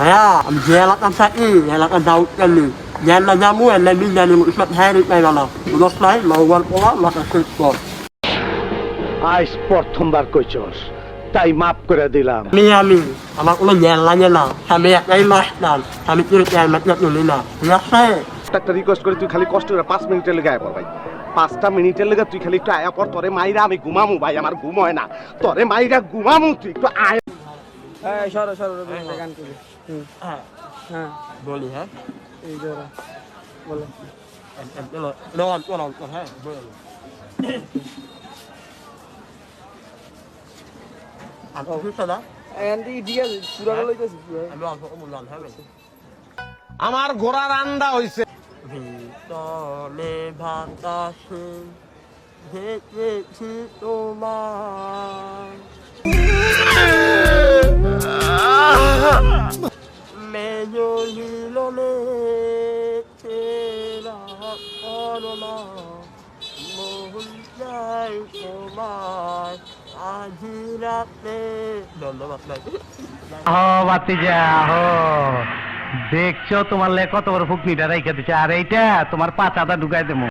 ভাইয়া আমি যে এলাকার থাকি এলাকার দাউদ কালি জ্ঞান না জামু এনে বিল জানি ইসব হ্যাঁ রিট নাই বানা বুঝস নাই মাউবার পোলা মাথা শেষ কর আজ প্রথমবার কইছস তাই মাফ করে দিলাম। আমি আমি আমার কোনো জ্ঞান লাগে না। আমি একটাই মাস্টার আমি তোর তুলি না ঠিক আছে? একটা রিকোয়েস্ট করে তুই খালি কষ্ট করে পাঁচ মিনিটের লেগে আয় ভাই। পাঁচটা মিনিটের লেগে তুই খালি একটু আয়া পর তোরে মাইরা আমি ঘুমামু ভাই আমার ঘুম হয় না। তোরে মাইরা ঘুমামু তুই একটু আয় হ্যাঁ সরো সরো রবি গান করি। হ্যাঁ। হ্যাঁ। বলি হ্যাঁ। এই জোড়া বলো। নন নন হ্যাঁ বলি। লইতেছি পুরা আমি অল্প মূল্যায়ন হ্যাঁ আমার ঘোড়ার আন্ডা হইছে। ভিতরে বাতাসে দেখেছি তোমার মেজলিলনে তেরা করোনা মোহন চাই তোমার আজি রাতে ধন্যবাদ বাতিজা হো। দেখছ তোমার লে কত বড় ফুকনিটা রেখে দিচ্ছে আর এইটা তোমার আদা ঢুকাই দেবো।